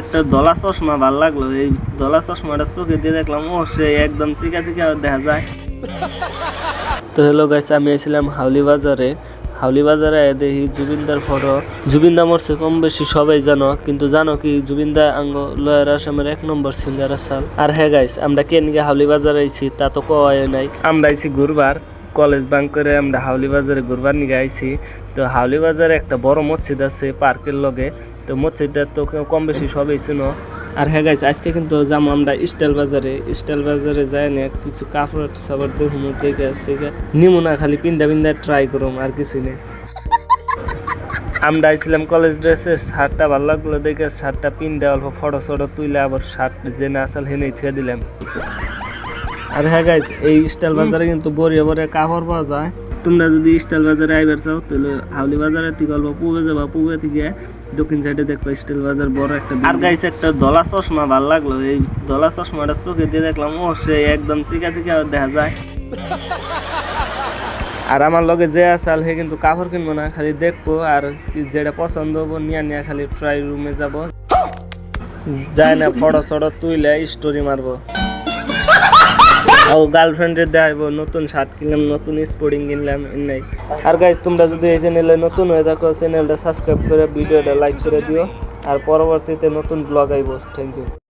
একটা দলা চশমা, ভালো লাগল। এই দলা চশমাটা চোখে দিয়ে দেখলাম, ও, সে একদম চিকা চিকা দেখা যায়। তো হ্যালো গাইস আমি এসেছিলাম হাউলি বাজারে। হাউলি বাজারে দেখি জুবিনদার ফটো জুবিনদা মরছে কম বেশি, সবাই জানো, কিন্তু জানো কি, জুবিনদা আঙ্গ লয়ার আসামের এক নম্বর সিঙ্গার আসাল। আর হ্যাঁ গাইস আমরা কেন গিয়ে হাউলি বাজারে আইছি, তা তো কয় নাই। আমরা আইছি ঘুরবার কলেজ বাঙ্ক করে আমরা হাউলি বাজারে ঘুরবার নিয়ে আইছি। তো হাউলি বাজারে একটা বড় মসজিদ আছে, পার্কের লগে। তো মসজিদটা তো কম বেশি সবাই চিনো আর হ্যাঁ গাইস আজকে কিন্তু যাব আমরা স্টাইল বাজারে। স্টাইল বাজারে যাই না কিছু কাপড় সাপড় দেখুন দেখে আসছে নিমু না খালি পিন্দা পিন্দা ট্রাই করুম, আর কিছু নেই। আমরা আইছিলাম কলেজ ড্রেসের শার্টটা ভালো লাগল দেখে, শার্টটা পিন্দে অল্প ফটো ফটো তুলে আবার শার্ট যে না আসল হেনে ছেড়ে দিলাম। আর হ্যাঁ গাইস এই স্টাইল বাজারে কিন্তু বড়িয়া বড়িয়া কাপড় পাওয়া যায়। তোমরা যদি স্টাইল বাজারে আইবার চাও তাহলে হাউলি বাজারে থেকে অল্প পুবে যাবা পুবে থেকে দক্ষিণ সাইডে দেখবা স্টাইল বাজার বড় একটা আর গাইস একটা দলা চশমা ভালো লাগল। এই দলা চশমাটা চোখে দিয়ে দেখলাম ও সে একদম চিকা চিকা দেখা যায়। আর আমার লগে যে আসাল হে কিন্তু কাপড় কিনবো না খালি দেখব আর কি যেটা পছন্দ হব নিয়ে নিয়ে খালি ট্রাই রুমে যাব। যায় না ফটো সটো তুইলে স্টোরি মারবো। আর গার্লফ্রেন্ডের দেখাইবো, নতুন শার্ট কিনলাম, নতুন স্পোর্টিং কিনলাম নাই। আর গাইজ তোমরা যদি এই চ্যানেলে নতুন হয়ে থাকো চ্যানেলটা সাবস্ক্রাইব করে ভিডিওটা লাইক করে দিও। আর পরবর্তীতে নতুন ব্লগ আইব। Thank you